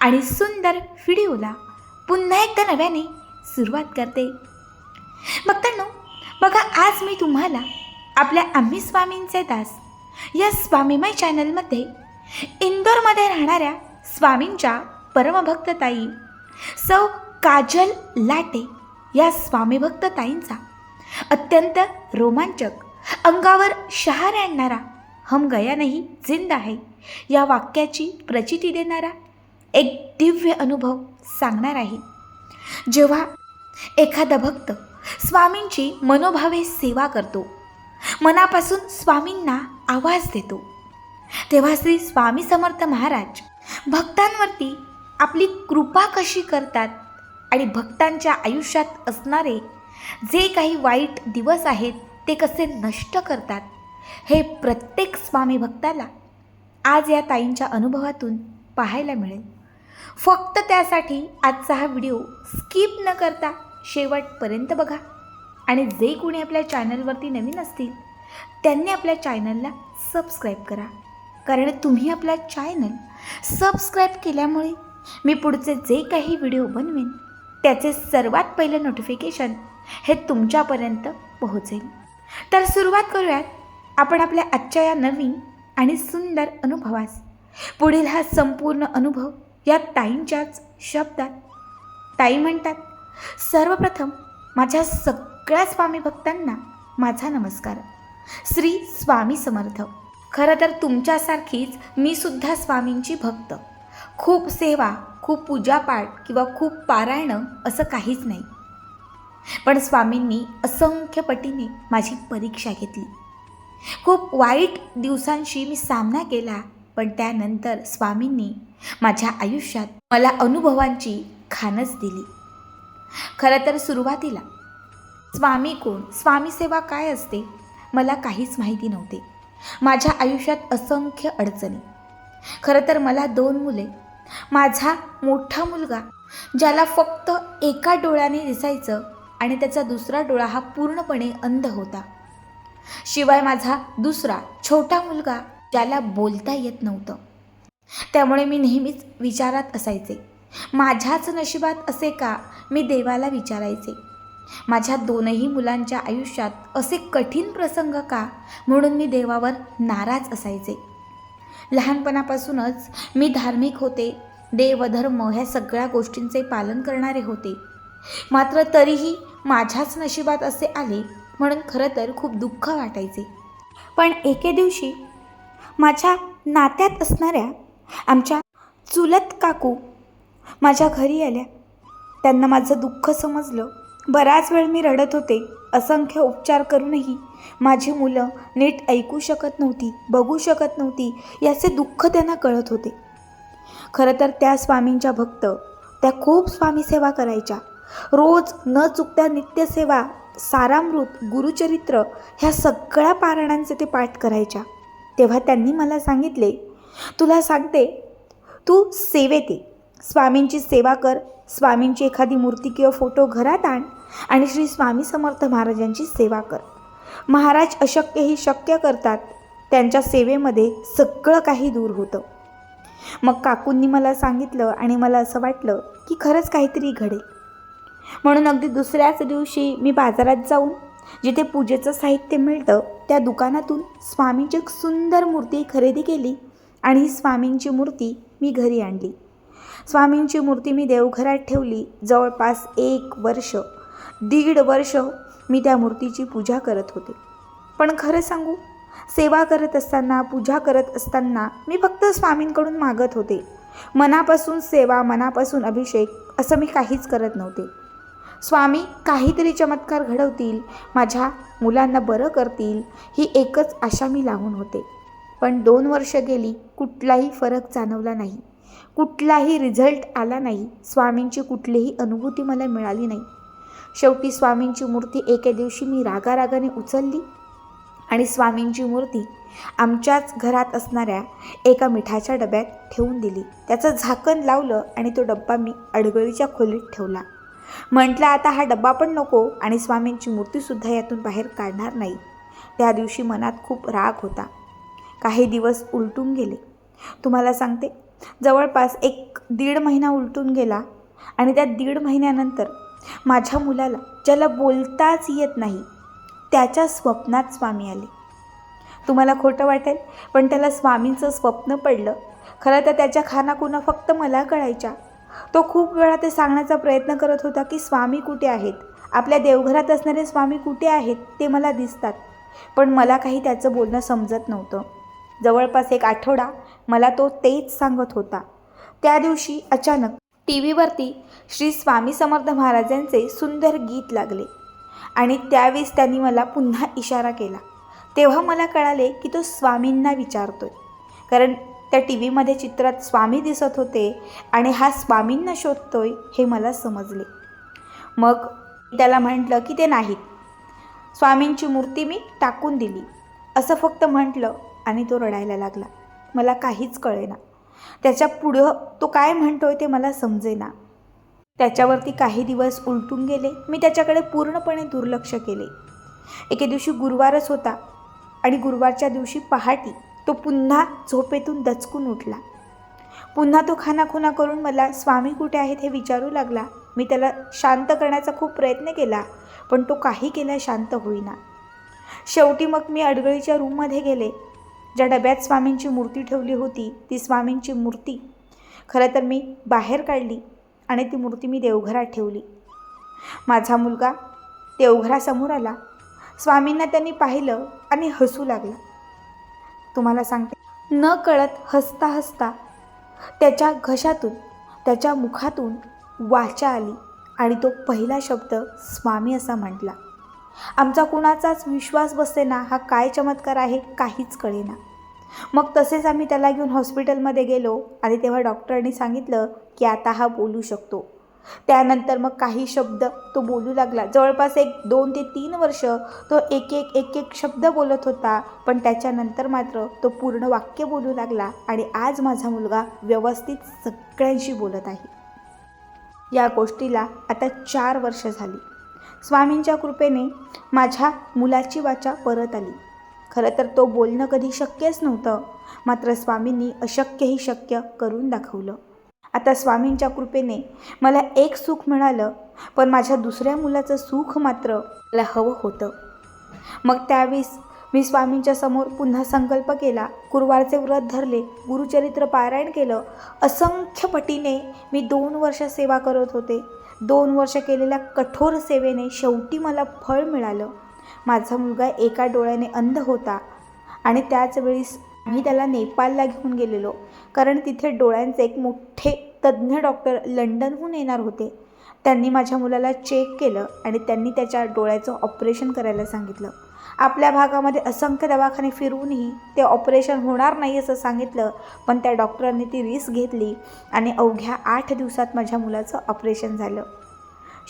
आणि सुंदर व्हिडिओला पुन्हा एकदा नव्याने सुरुवात करते. बघतांनो बघा आज मी तुम्हाला आपल्या आम्ही स्वामींचे दास या स्वामीमय चॅनलमध्ये इंदोरमध्ये राहणाऱ्या स्वामींच्या परमभक्तताई सौ काजल लाटे या स्वामीभक्तताईंचा अत्यंत रोमांचक अंगावर शहार आणणारा हम गया नाही जिंदा आहे या वाक्याची प्रचिती देणारा एक दिव्य अनुभव सांगणार आहे. जेव्हा एखादा भक्त स्वामींची मनोभावे सेवा करतो मनापासून स्वामींना आवाज देतो तेव्हा श्री स्वामी समर्थ महाराज भक्तांवरती आपली कृपा कशी करतात आणि भक्तांच्या आयुष्यात असणारे जे काही वाईट दिवस आहेत ते कसे नष्ट करतात हे प्रत्येक स्वामी भक्ताला आज या ताईंच्या अनुभवातून पाहायला मिळेल. फक्त त्यासाठी आजचा हा व्हिडिओ स्किप न करता शेवटपर्यंत बघा. आणि जे कोणी आपल्या चॅनलवरती नवीन असतील त्यांनी आपल्या चॅनलला सबस्क्राईब करा. कारण तुम्ही आपला चॅनल सबस्क्राईब केल्यामुळे मी पुढचे जे काही व्हिडिओ बनवेन त्याचे सर्वात पहिलं नोटिफिकेशन हे तुमच्यापर्यंत पोहोचेल. तर सुरुवात करूयात. आपण आपल्या आजच्या या नवीन आणि सुंदर अनुभवास. पुढील हा संपूर्ण अनुभव या ताईंच्याच शब्दात. ताई म्हणतात सर्वप्रथम माझ्या सगळ्या स्वामी भक्तांना माझा नमस्कार. श्री स्वामी समर्थ. खरं तर तुमच्यासारखीच मी सुद्धा स्वामींची भक्त. खूप सेवा खूप पूजापाठ किंवा खूप पारायणं असं काहीच नाही. पण स्वामींनी असंख्य पटीने माझी परीक्षा घेतली. खूप वाईट दिवसांशी मी सामना केला पण त्यानंतर स्वामींनी माझ्या आयुष्यात मला अनुभवांची खानच दिली. खरं तर सुरुवातीला स्वामी कोण? स्वामी सेवा काय असते? मला काहीच माहिती नव्हते. माझ्या आयुष्यात असंख्य अडचणी. खरं तर मला दोन मुले. माझा मोठा मुलगा ज्याला फक्त एका डोळ्याने दिसायचं आणि त्याचा दुसरा डोळा हा पूर्णपणे अंध होता. शिवाय माझा दुसरा छोटा मुलगा ज्याला बोलता येत नव्हतं. त्यामुळे मी नेहमीच विचारात असायचे. माझ्याच नशिबात असे का? मी देवाला विचारायचे. माझ्या दोनही मुलांच्या आयुष्यात असे कठीण प्रसंग का? म्हणून मी देवावर नाराज असायचे. लहानपणापासूनच मी धार्मिक होते. देवधर्म ह्या सगळ्या गोष्टींचे पालन करणारे होते. मात्र तरीही माझ्याच नशिबात असे आले म्हणून खरं तर खूप दुःख वाटायचे. पण एके दिवशी माझ्या नात्यात असणाऱ्या आमच्या चुलत काकू माझ्या घरी आल्या. त्यांना माझं दुःख समजलं. बराच वेळ मी रडत होते. असंख्य उपचार करूनही माझी मुलं नीट ऐकू शकत नव्हती बघू शकत नव्हती याचे दुःख त्यांना कळत होते. खरं तर त्या स्वामींच्या भक्त त्या खूप स्वामी सेवा करायच्या. रोज न चुकता नित्यसेवा सारामृत गुरुचरित्र ह्या सगळ्या पारायणांचे ते पाठ करायच्या. तेव्हा त्यांनी मला सांगितले तुला सांगते तू सेवेत ये. स्वामींची सेवा कर स्वामींची एखादी मूर्ती किंवा फोटो घरात आण आणि श्री स्वामी समर्थ महाराजांची सेवा कर. महाराज अशक्य ही शक्य करतात त्यांच्या सेवेमध्ये सगळं काही दूर होतं. मग काकूंनी मला सांगितलं आणि मला असं वाटलं की खरंच काहीतरी घडेल. म्हणून अगदी दुसऱ्याच दिवशी मी बाजारात जाऊन जिथे पूजेचं साहित्य मिळतं त्या दुकानातून स्वामीची एक सुंदर मूर्ती खरेदी केली. आणि स्वामींची मूर्ती मी घरी आणली. स्वामींची मूर्ती मी देवघरात ठेवली. जवळपास एक वर्ष दीड वर्ष मी त्या मूर्तीची पूजा करत होते. पण खरं सांगू सेवा करत असताना पूजा करत असताना मी फक्त स्वामींकडून मागत होते. मनापासून सेवा मनापासून अभिषेक असं मी काहीच करत नव्हते. स्वामी काहीतरी चमत्कार घडवतील माझ्या मुलांना बरं करतील ही एकच आशा मी लावून होते. पण दोन वर्ष गेली कुठलाही फरक जाणवला नाही. कुठलाही रिझल्ट आला नाही. स्वामींची कुठलीही अनुभूती मला मिळाली नाही. शेवटी स्वामींची मूर्ती एके दिवशी मी रागारागाने उचलली आणि स्वामींची मूर्ती आमच्याच घरात असणाऱ्या एका मिठाच्या डब्यात ठेवून दिली. त्याचं झाकण लावलं आणि तो डब्बा मी अडगळीच्या खोलीत ठेवला. म्हटलं आता हा डब्बा पण नको आणि स्वामींची मूर्तीसुद्धा यातून बाहेर काढणार नाही. त्या दिवशी मनात खूप राग होता. काही दिवस उलटून गेले. तुम्हाला सांगते जवळपास एक दीड महिना उलटून गेला आणि त्या दीड महिन्यानंतर माझ्या मुलाला ज्याला बोलताच येत नाही त्याच्या स्वप्नात स्वामी आले. तुम्हाला खोटं वाटेल पण त्याला स्वामींचं स्वप्न पडलं. खरं तर त्याच्या खानाखुना फक्त मला कळायच्या. तो खूप वेळा ते सांगण्याचा प्रयत्न करत होता की स्वामी कुठे आहेत? आपल्या देवघरात असणारे स्वामी कुठे आहेत ते मला दिसतात. पण मला काही त्याचं बोलणं समजत नव्हतं. जवळपास एक आठवडा मला तो तेच सांगत होता. त्या दिवशी अचानक टी व्हीवरती श्री स्वामी समर्थ महाराजांचे सुंदर गीत लागले आणि त्यावेळेस त्यांनी मला पुन्हा इशारा केला. तेव्हा मला कळाले की तो स्वामींना विचारतोय. कारण त्या टी व्हीमध्ये चित्रात स्वामी दिसत होते आणि हा स्वामींना शोधतोय हे मला समजले. मग त्याला म्हटलं की ते नाहीत. स्वामींची मूर्ती मी टाकून दिली. असं फक्त म्हटलं आणि तो रडायला लागला. मला काहीच कळेना. त्याच्या पुढं तो काय म्हणतोय ते मला समजेना. त्याच्यावरती काही दिवस उलटून गेले. मी त्याच्याकडे पूर्णपणे दुर्लक्ष केले. एके दिवशी गुरुवारच होता आणि गुरुवारच्या दिवशी पहाटी तो पुन्हा झोपेतून दचकून उठला. पुन्हा तो खानाखुना करून मला स्वामी कुठे आहेत? हे विचारू लागला. मी त्याला शांत करण्याचा खूप प्रयत्न केला पण तो काही केला शांत होईना. शेवटी मग मी अडगळीच्या रूममध्ये गेले. ज्या डब्यात स्वामींची मूर्ती ठेवली होती ती स्वामींची मूर्ती. खरं तर मी बाहेर काढली आणि ती मूर्ती मी देवघरात ठेवली. माझा मुलगा देवघरासमोर आला. स्वामींना त्यांनी पाहिलं आणि हसू लागला. तुम्हाला सांगते न कळत हसता हसता त्याच्या घशातून त्याच्या मुखातून वाचा आली आणि तो पहिला शब्द स्वामी असा म्हटला. आमचा कुणाचाच विश्वास बसेना हा काय चमत्कार आहे काहीच कळेना. मग तसेच आम्ही त्याला घेऊन हॉस्पिटलमध्ये गेलो आणि तेव्हा डॉक्टरांनी सांगितलं की आता हा बोलू शकतो. त्यानंतर मग काही शब्द तो बोलू लागला. जवळपास एक दोन ते तीन वर्ष तो एक एक एक एक शब्द बोलत होता पण त्याच्यानंतर मात्र तो पूर्ण वाक्य बोलू लागला आणि आज माझा मुलगा व्यवस्थित सगळ्यांशी बोलत आहे. या गोष्टीला आता चार वर्ष झाली. स्वामींच्या कृपेने माझ्या मुलाची वाचा परत आली. खरं तर तो बोलणं कधी शक्यच नव्हतं. मात्र स्वामींनी अशक्यही शक्य करून दाखवलं. आता स्वामींच्या कृपेने मला एक सुख मिळालं पण माझ्या दुसऱ्या मुलाचं सुख मात्र मला हवं होतं. मग त्यावेळेस मी स्वामींच्या समोर पुन्हा संकल्प केला गुरुवारचे व्रत धरले गुरुचरित्र पारायण केलं. असंख्य पटीने मी दोन वर्ष सेवा करत होते. दोन वर्ष केलेल्या कठोर सेवेने शेवटी मला फळ मिळालं. माझा मुलगा एका डोळ्याने अंध होता आणि त्याच वेळीस मी त्याला नेपाळला घेऊन गेलेलो. कारण तिथे डोळ्यांचे एक मोठे तज्ज्ञ डॉक्टर लंडनहून येणार होते. त्यांनी माझ्या मुलाला चेक केलं आणि त्यांनी त्याच्या डोळ्याचं ऑपरेशन करायला सांगितलं. आपल्या भागामध्ये असंख्य दवाखाने फिरूनही ते ऑपरेशन होणार नाही असं सांगितलं पण त्या डॉक्टरांनी ती रिस्क घेतली आणि अवघ्या आठ दिवसात माझ्या मुलाचं ऑपरेशन झालं.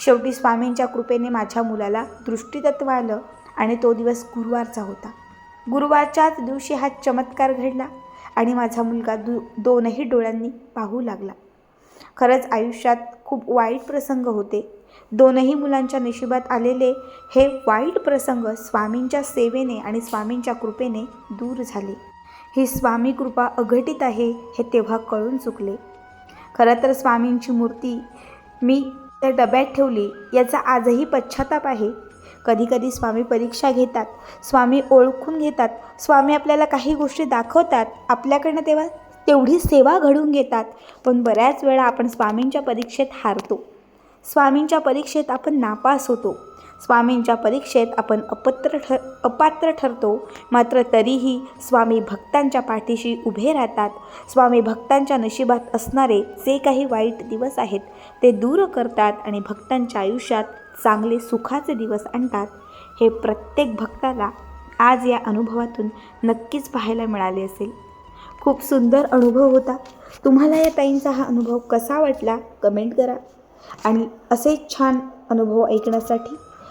शेवटी स्वामींच्या कृपेने माझ्या मुलाला दृष्टीतत्व आलं आणि तो दिवस गुरुवारचा होता. गुरुवारच्याच दिवशी हा चमत्कार घडला आणि माझा मुलगा दु दोनही डोळ्यांनी पाहू लागला. खरंच आयुष्यात खूप वाईट प्रसंग होते. दोनही मुलांच्या नशिबात आलेले हे वाईट प्रसंग स्वामींच्या सेवेने आणि स्वामींच्या कृपेने दूर झाले. ही स्वामी कृपा अघटित आहे हे तेव्हा कळून चुकले. खरं तर स्वामींची मूर्ती मी त्या डब्यात ठेवली याचा आजही पश्चाताप आहे. कधीकधी स्वामी परीक्षा घेतात स्वामी ओळखून घेतात स्वामी आपल्याला काही गोष्टी दाखवतात आपल्याकडनं तेव्हा तेवढी सेवा घडून घेतात पण बऱ्याच वेळा आपण स्वामींच्या परीक्षेत हारतो. स्वामींच्या परीक्षेत आपण नापास होतो. स्वामींच्या परीक्षेत आपण अपत्र ठर अपात्र ठरतो. मात्र तरीही स्वामी भक्तांच्या पाठीशी उभे राहतात. स्वामी भक्तांच्या नशिबात असणारे जे काही वाईट दिवस आहेत ते दूर करतात आणि भक्तांच्या आयुष्यात चांगले सुखाचे दिवस आणतात. हे प्रत्येक भक्ताला आज या अनुभवातून नक्कीच पाहायला मिळाले असेल. खूप सुंदर अनुभव होता. तुम्हाला या ताईंचा हा अनुभव कसा वाटला? कमेंट करा. आणि असे छान अनुभव ऐकण्यासाठी